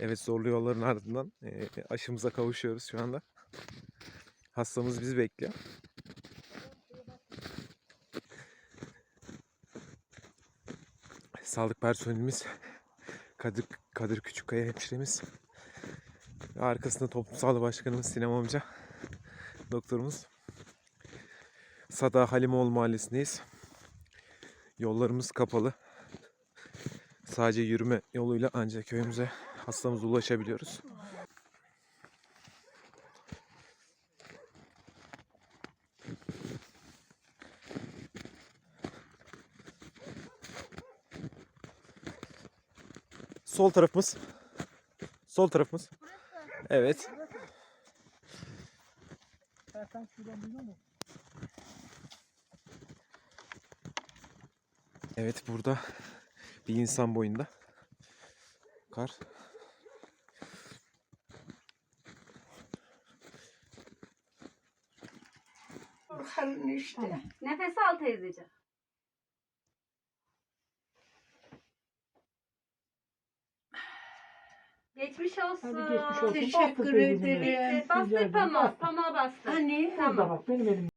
Evet zorlu yolların ardından e, aşımıza kavuşuyoruz şu anda. Hastamız bizi bekliyor. Sağlık personelimiz Kadir, Kadir Küçükkaya hemşiremiz. Arkasında toplum sağlığı başkanımız Sinem amca. Doktorumuz. Sada Halimoğlu mahallesindeyiz. Yollarımız kapalı. Sadece yürüme yoluyla ancak köyümüze hastamıza ulaşabiliyoruz. Sol tarafımız. Sol tarafımız. Evet. Evet burada bir insan boyunda kar. Karın işte. Nefes al teyzeciğim. Geçmiş olsun. Hadi geçmiş olsun. Teşekkür Bastır ederim. Bastır Rica ederim, pamuğu. bastır. Pamuğa bastır. Hani? Burada bak benim elim.